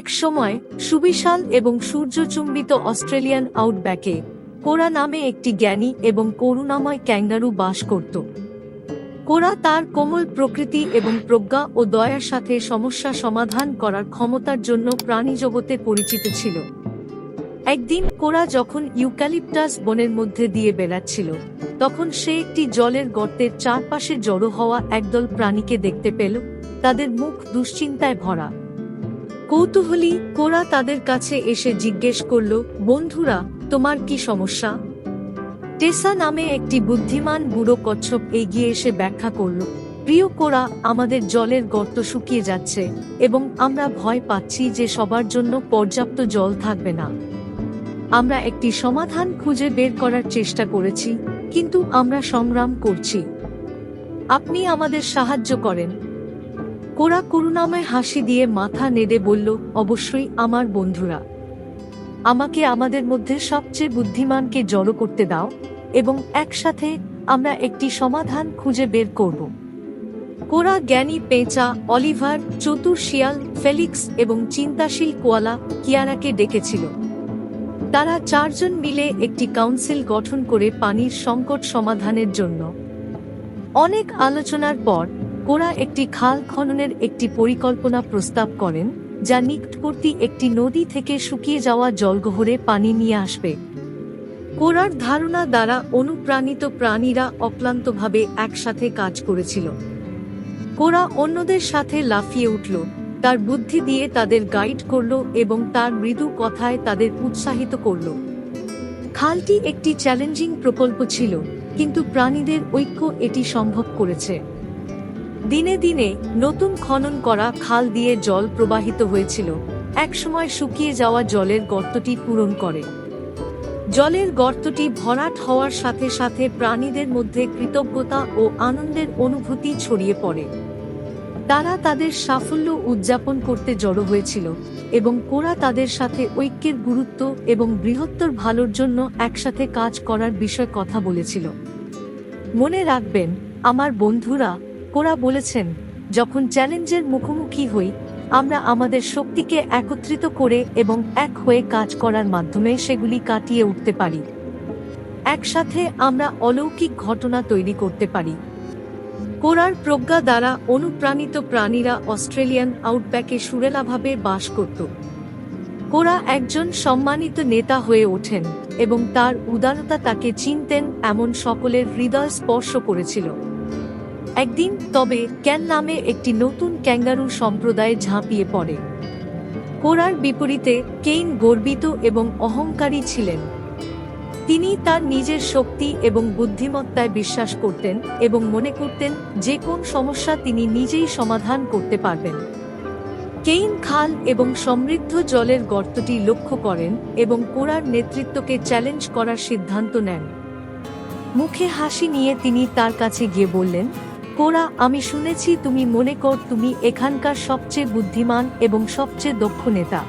এক সময়, সুবিশাল এবং সূর্যচুম্বিত অস্ট্রেলিয়ান আউটব্যাকে, কোরা নামে একটি জ্ঞানী এবং করুণাময় ক্যাঙ্গারু বাস করত। কোরা তার কোমল প্রকৃতি এবং প্রজ্ঞা ও দয়ার সাথে সমস্যা সমাধান করার ক্ষমতার জন্য প্রাণীজগতে পরিচিত ছিল। একদিন কোরা যখন ইউক্যালিপটাস বনের মধ্যে দিয়ে বেড়াচ্ছিল, তখন সে একটি জলের গর্তের চারপাশে জড়ো হওয়া একদল প্রাণীকে দেখতে পেল, তাদের মুখ দুশ্চিন্তায় ভরা। কৌতূহলী কোরা তাদের কাছে এসে জিজ্ঞেস করল, বন্ধুরা, তোমার কি সমস্যা? টেসা নামে একটি বুদ্ধিমান বুড়ো কচ্ছপ এগিয়ে এসে ব্যাখ্যা করল, প্রিয় কোরা, আমাদের জলের গর্ত শুকিয়ে যাচ্ছে এবং আমরা ভয় পাচ্ছি যে সবার জন্য পর্যাপ্ত জল থাকবে না। আমরা একটি সমাধান খুঁজে বের করার চেষ্টা করেছি, কিন্তু আমরা সংগ্রাম করছি। আপনি আমাদের সাহায্য করেন। কোরা করুণাময় হাসি দিয়ে মাথা নেড়ে বলল, অবশ্যই আমার বন্ধুরা। আমাকে আমাদের মধ্যে সবচেয়ে বুদ্ধিমানকে জড়ো করতে দাও এবং একসাথে আমরা একটি সমাধান খুঁজে বের করব। কোরা জ্ঞানী পেঁচা অলিভার, চতুর শিয়াল, ফেলিক্স এবং চিন্তাশীল কোয়ালা কিয়ারাকে ডেকেছিল। তারা চারজন মিলে একটি কাউন্সিল গঠন করে পানির সংকট সমাধানের জন্য। অনেক আলোচনার পর কোরা একটি খাল খননের একটি পরিকল্পনা প্রস্তাব করেন, যা নিকটবর্তী একটি নদী থেকে শুকিয়ে যাওয়া জলগহরে পানি নিয়ে আসবে। কোরার ধারণা দ্বারা অনুপ্রাণিত প্রাণীরা অক্লান্তভাবে একসাথে কাজ করেছিল। কোরা অন্যদের সাথে লাফিয়ে উঠল, তার বুদ্ধি দিয়ে তাদের গাইড করল এবং তার মৃদু কথায় তাদের উৎসাহিত করল। খালটি একটি চ্যালেঞ্জিং প্রকল্প ছিল, কিন্তু প্রাণীদের ঐক্য এটি সম্ভব করেছে। দিনে দিনে নতুন খনন করা খাল দিয়ে জল প্রবাহিত হয়েছিল। একসময় শুকিয়ে যাওয়া জলের গর্তটি পূরণ করে। জলের গর্তটি ভরাট হওয়ার সাথে সাথে প্রাণীদের মধ্যে কৃতজ্ঞতা ও আনন্দের অনুভূতি ছড়িয়ে পড়ে। তারা তাদের সাফল্য উদযাপন করতে জড়ো হয়েছিল এবং কোরা তাদের সাথে ঐক্যের গুরুত্ব এবং বৃহত্তর ভালোর জন্য একসাথে কাজ করার বিষয় কথা বলেছিল। মনে রাখবেন, আমার বন্ধুরা কোরা বলেছেন, যখন চ্যালেঞ্জের মুখোমুখি হই, আমরা আমাদের শক্তিকে একত্রিত করে এবং এক হয়ে কাজ করার মাধ্যমে সেগুলি কাটিয়ে উঠতে পারি। একসাথে আমরা অলৌকিক ঘটনা তৈরি করতে পারি। কোরার প্রজ্ঞা দ্বারা অনুপ্রাণিত প্রাণীরা অস্ট্রেলিয়ান আউটব্যাকে সুরেলাভাবে বাস করত। কোরা একজন সম্মানিত নেতা হয়ে ওঠেন এবং তার উদারতা তাকে চিনতেন এমন সকলের হৃদয় স্পর্শ করেছিল। একদিন তবে ক্যান নামে একটি নতুন ক্যাঙ্গারু সম্প্রদায় ঝাঁপিয়ে পড়ে। কোরার বিপরীতে কেইন গর্বিত এবং অহংকারী ছিলেন। তিনি তার নিজের শক্তি এবং বুদ্ধিমত্তায় বিশ্বাস করতেন এবং মনে করতেন যে কোন সমস্যা তিনি নিজেই সমাধান করতে পারবেন। কেইন খাল এবং সমৃদ্ধ জলের গর্তটি লক্ষ্য করেন এবং কোরার নেতৃত্বকে চ্যালেঞ্জ করার সিদ্ধান্ত নেন। মুখে হাসি নিয়ে তিনি তার কাছে গিয়ে বললেন কোরা, আমি শুনেছি তুমি মনে কর তুমি এখানকার সবচেয়ে বুদ্ধিমান এবং সবচেয়ে দক্ষ নেতা।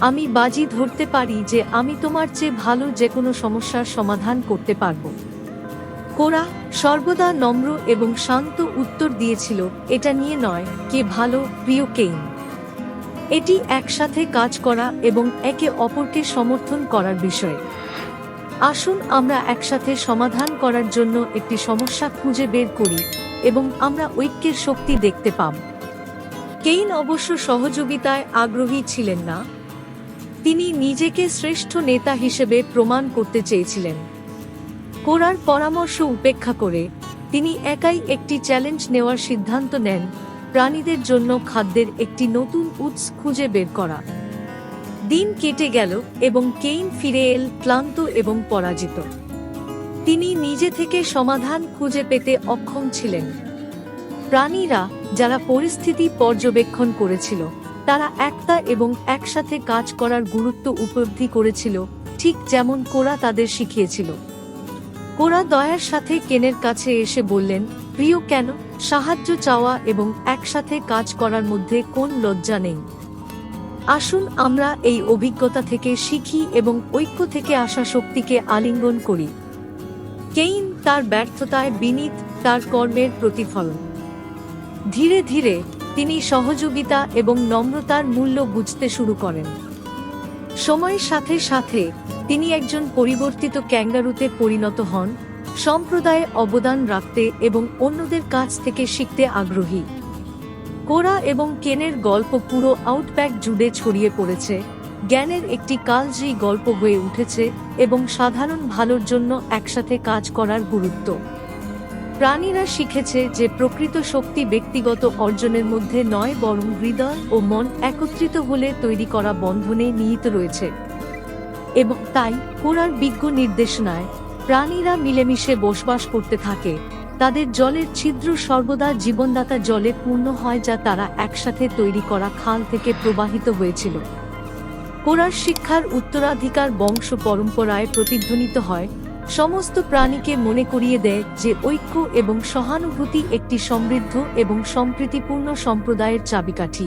আমি বাজি ধরতে পারি যে আমি তোমার চেয়ে ভালো যে কোনো সমস্যার সমাধান করতে পারব। কোরা, সর্বদা নম্র এবং শান্ত উত্তর দিয়েছিল, এটা নিয়ে নয়, কে ভালো, প্রিয় কেইন এটি একসাথে কাজ করা এবং একে অপরকে সমর্থন করার বিষয়। আসুন আমরা একসাথে সমাধান করার জন্য একটি সমস্যা খুঁজে বের করি। এবং আমরা ঐক্যের শক্তি দেখতে পাব। কেইন অবশ্য সহযোগিতায় আগ্রহী ছিলেন না। তিনি নিজেকে শ্রেষ্ঠ নেতা হিসেবে প্রমাণ করতে চেয়েছিলেন। কোরার পরামর্শ উপেক্ষা করে তিনি একাই একটি চ্যালেঞ্জ নেওয়ার সিদ্ধান্ত নেন প্রাণীদের জন্য খাদ্যের একটি নতুন উৎস খুঁজে বের করা। দিন কেটে গেল এবং কেইন ফিরে এল ক্লান্ত এবং পরাজিত। তিনি নিজে থেকে সমাধান খুঁজে পেতে অক্ষম ছিলেন। প্রাণীরা যারা পরিস্থিতি পর্যবেক্ষণ করেছিল, তারা একতা এবং একসাথে কাজ করার গুরুত্ব উপলব্ধি করেছিল, ঠিক যেমন কোরা তাদের শিখিয়েছিল। কোরা দয়ার সাথে কেনের কাছে এসে বললেন, প্রিয় কেন? সাহায্য চাওয়া এবং একসাথে কাজ করার মধ্যে কোন লজ্জা নেই। আসুন আমরা এই অভিজ্ঞতা থেকে শিখি এবং ঐক্য থেকে আসা শক্তিকে আলিঙ্গন করি। কেইন তার ব্যর্থতায় বিনীত তার কর্মের প্রতিফলন। ধীরে ধীরে তিনি সহযোগিতা এবং নম্রতার মূল্য বুঝতে শুরু করেন। সময়ের সাথে সাথে তিনি একজন পরিবর্তিত ক্যাঙ্গারুতে পরিণত হন, সম্প্রদায়ে অবদান রাখতে এবং অন্যদের কাছ থেকে শিখতে আগ্রহী। কোরা এবং কেনের গল্প পুরো আউটব্যাক জুড়ে ছড়িয়ে পড়েছে। জ্ঞানের একটি কালজি গল্প হয়ে উঠেছে এবং সাধারণ ভালোর জন্য একসাথে কাজ করার গুরুত্ব। প্রাণীরা শিখেছে যে প্রকৃত শক্তি ব্যক্তিগত অর্জনের মধ্যে নয়, বরং হৃদয় ও মন একত্রিত হলে তৈরি করা বন্ধনে নিহিত রয়েছে। এবং তাই কোরার বিজ্ঞ নির্দেশনায় প্রাণীরা মিলেমিশে বসবাস করতে থাকে। তাদের জলের ছিদ্র সর্বদা জীবনদাতা জলে পূর্ণ হয় যা তারা একসাথে তৈরি করা খাল থেকে প্রবাহিত হয়েছিল। কোরার শিক্ষার উত্তরাধিকার বংশ পরম্পরায় প্রতিধ্বনিত হয়, সমস্ত প্রাণীকে মনে করিয়ে দেয় যে ঐক্য এবং সহানুভূতি একটি সমৃদ্ধ এবং সম্প্রীতিপূর্ণ সম্প্রদায়ের চাবিকাঠি।